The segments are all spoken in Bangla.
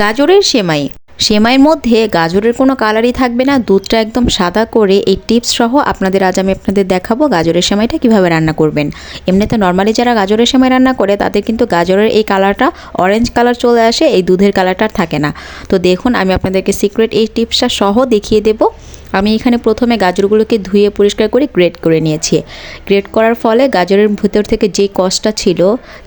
গাজরের সেমাই। সেমাইয়ের মধ্যে গাজরের কোনো কালারই থাকবে না। দুধটা একদম সাদা করে এই টিপস সহ আপনাদের আজ আমি আপনাদের দেখাবো গাজরের সেমাইটা কীভাবে রান্না করবেন। এমনিতে নর্মালি যারা গাজরের সেমাই রান্না করে, তাদের কিন্তু গাজরের এই কালারটা অরেঞ্জ কালার চলে আসে, এই দুধের কালারটা থাকে না। তো দেখুন, আমি আপনাদেরকে সিক্রেট এই টিপসটা সহ দেখিয়ে দেবো। আমি এখানে প্রথমে গাজরগুলোকে ধুয়ে পরিষ্কার করে গ্রেট করে নিয়েছি। গ্রেট করার ফলে গাজরের ভেতর থেকে যে কষটা ছিল,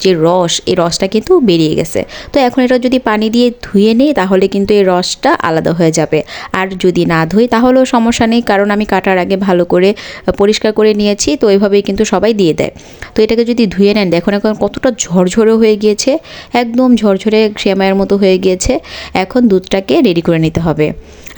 যে রস, এই রসটা কিন্তু বেরিয়ে গেছে। তো এখন এটা যদি পানি দিয়ে ধুয়ে নিই, তাহলে কিন্তু এই রসটা আলাদা হয়ে যাবে। আর যদি না ধুই, তাহলেও সমস্যা নেই, কারণ আমি কাটার আগে ভালো করে পরিষ্কার করে নিয়েছি, তো এইভাবেই কিন্তু সবাই দিয়ে দেয়। তো এটাকে যদি ধুয়ে নেন, দেখুন এখন কতটা ঝরঝরে হয়ে গিয়েছে, একদম ঝরঝরে সেমাইয়ের মতো হয়ে গিয়েছে। এখন দুধটাকে রেডি করে নিতে হবে।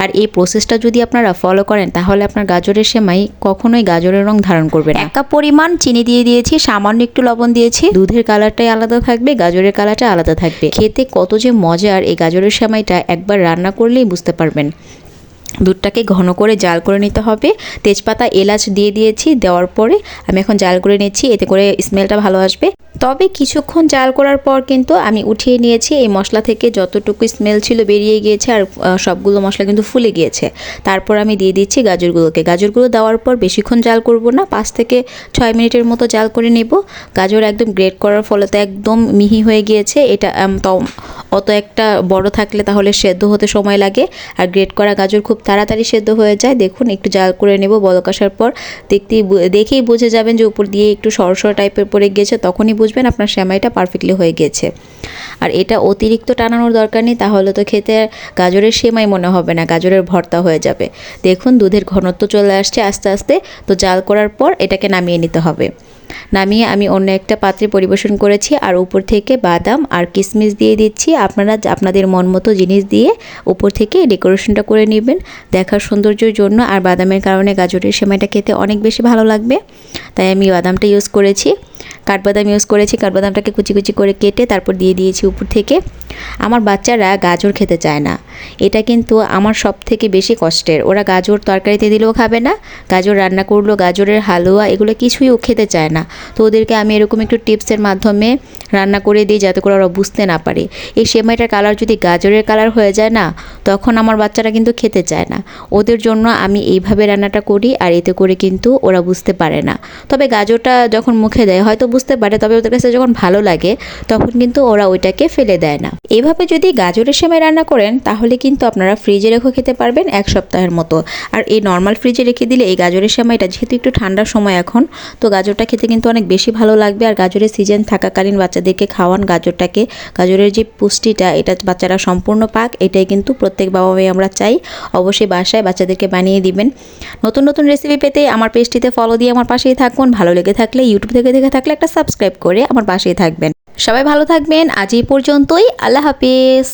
আর এই প্রসেসটা যদি আপনারা ফলো করেন তাহলে আপনার গাজরের সেমাই কখনোই গাজরের রং ধারণ করবে না। এক কাপ পরিমাণ চিনি দিয়ে দিয়েছি সামান্য একটু লবণ দিয়েছি। দুধের কালারটাই আলাদা থাকবে গাজরের কালারটা আলাদা থাকবে। খেতে কত যে মজার এই গাজরের সেমাইটা একবার রান্না করলেই বুঝতে পারবেন। দুধটাকে ঘন করে জাল করে নিতে হবে। তেজপাতা, এলাচ দিয়ে দিয়েছি, দেওয়ার পরে আমি এখন জাল করে নিচ্ছি, এতে করে স্মেলটা ভালো আসবে। তবে কিছুক্ষণ জাল করার পর কিন্তু আমি উঠিয়ে নিয়েছি, এই মশলা থেকে যতটুকু স্মেল ছিল বেরিয়ে গিয়েছে আর সবগুলো মশলা কিন্তু ফুলে গিয়েছে। তারপর আমি দিয়ে দিচ্ছি গাজরগুলোকে। গাজরগুলো দেওয়ার পর বেশিক্ষণ জাল করব না, পাঁচ থেকে ছয় মিনিটের মতো জাল করে নেব। গাজর একদম গ্রেট করার ফলে তো একদম মিহি হয়ে গিয়েছে, এটা অত একটা বড় থাকলে তাহলে সেদ্ধ হতে সময় লাগে। আর গ্রেট করা গাজর খুব তাড়াতাড়ি সেদ্ধ হয়ে যায়। দেখুন, একটু জাল করে নেব বলক আসার পর দেখতেই দেখেই বুঝে যাবেন যে উপর দিয়ে একটু সরসর টাইপের পড়ে গিয়েছে তখনই বুঝবেন আপনার সেমাইটা পারফেক্টলি হয়ে গিয়েছে আর এটা অতিরিক্ত টানানোর দরকার নেই, তাহলে তো খেতে গাজরের সেমাই মনে হবে না, গাজরের ভর্তা হয়ে যাবে। দেখুন, দুধের ঘনত্ব চলে আসছে আস্তে আস্তে। তো জাল করার পর এটাকে নামিয়ে নিতে হবে। নামিয়ে আমি অন্য একটা পাত্রে পরিবেশন করেছি আর উপর থেকে বাদাম আর কিশমিশ দিয়ে দিচ্ছি। আপনারা আপনাদের মন মতো জিনিস দিয়ে উপর থেকে ডেকোরেশনটা করে নেবেন। দেখার সৌন্দর্যের জন্য আর বাদামের কারণে গাজরের সেমাইটা খেতে অনেক বেশি ভালো লাগবে। তাই আমি বাদামটা ইউজ করেছি। কাঠবাদাম ইউজ করেছি, কাঠবাদামটাকে কুচি কুচি করে কেটে তারপর দিয়ে দিয়েছি উপর থেকে। আমার বাচ্চারা গাজর খেতে চায় না। এটা কিন্তু আমার সব থেকে বেশি কষ্টের। ওরা গাজর তরকারিতে দিলেও খাবে না, গাজর রান্না করল, গাজরের হালুয়া, এগুলো কিছুই ও খেতে চায় না। তো ওদেরকে আমি এরকম একটু টিপসের মাধ্যমে রান্না করে দিই যাতে করে ওরা বুঝতে না পারে। এই সেমাইটার কালার যদি গাজরের কালার হয়ে যায় না, তখন আমার বাচ্চারা কিন্তু খেতে চায় না। ওদের জন্য আমি এইভাবে রান্নাটা করি আর এতে করে কিন্তু ওরা বুঝতে পারে না। তবে গাজরটা যখন মুখে দেয়, হয়তো বুঝতে পারে, তবে ওদের কাছে যখন ভালো লাগে, তখন কিন্তু ওরা ওইটাকে ফেলে দেয় না। এভাবে যদি গাজরের সেমাই রান্না করেন, তাহলে কিন্তু আপনারা ফ্রিজে রেখে খেতে পারবেন এক সপ্তাহের মতো। আর এই নর্মাল ফ্রিজে রেখে দিলে এই গাজরের সেমাইটা, যেহেতু একটু ঠান্ডার সময় এখন, তো গাজরটা খেতে কিন্তু অনেক বেশি ভালো লাগবে। আর গাজরের সিজন থাকাকালীন বাচ্চাদেরকে খাওয়ান, গাজরটাকে, গাজরের যে পুষ্টিটা, এটা বাচ্চারা সম্পূর্ণ পাক, এটাই কিন্তু প্রত্যেক বাবা মাই আমরা চাই। অবশ্যই বাসায় বাচ্চাদেরকে বানিয়ে দিবেন। নতুন নতুন রেসিপি পেতে আমার পেজটিতে ফলো দিয়ে আমার পাশেই থাকুন। ভালো লেগে থাকলে ইউটিউব থেকে দেখে থাকলে একটা সাবস্ক্রাইব করে আমার পাশেই থাকবেন। সবাই ভালো থাকবেন। আজ এই পর্যন্তই। আল্লাহ হাফিজ।